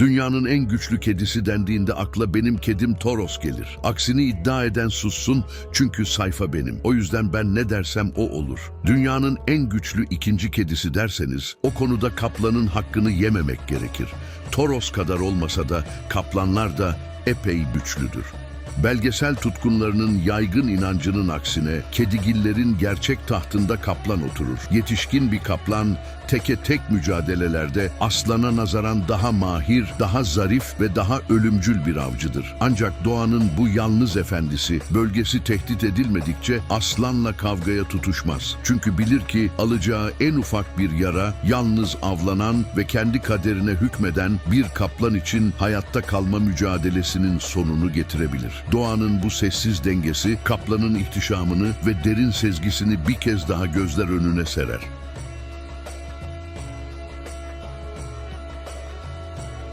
Dünyanın en güçlü kedisi dendiğinde akla benim kedim Toros gelir. Aksini iddia eden sussun çünkü sayfa benim. O yüzden ben ne dersem o olur. Dünyanın en güçlü ikinci kedisi derseniz o konuda kaplanın hakkını yememek gerekir. Toros kadar olmasa da kaplanlar da epey güçlüdür. Belgesel tutkunlarının yaygın inancının aksine kedigillerin gerçek tahtında kaplan oturur. Yetişkin bir kaplan teke tek mücadelelerde aslana nazaran daha mahir, daha zarif ve daha ölümcül bir avcıdır. Ancak doğanın bu yalnız efendisi bölgesi tehdit edilmedikçe aslanla kavgaya tutuşmaz. Çünkü bilir ki alacağı en ufak bir yara yalnız avlanan ve kendi kaderine hükmeden bir kaplan için hayatta kalma mücadelesinin sonunu getirebilir. Doğanın bu sessiz dengesi kaplanın ihtişamını ve derin sezgisini bir kez daha gözler önüne serer.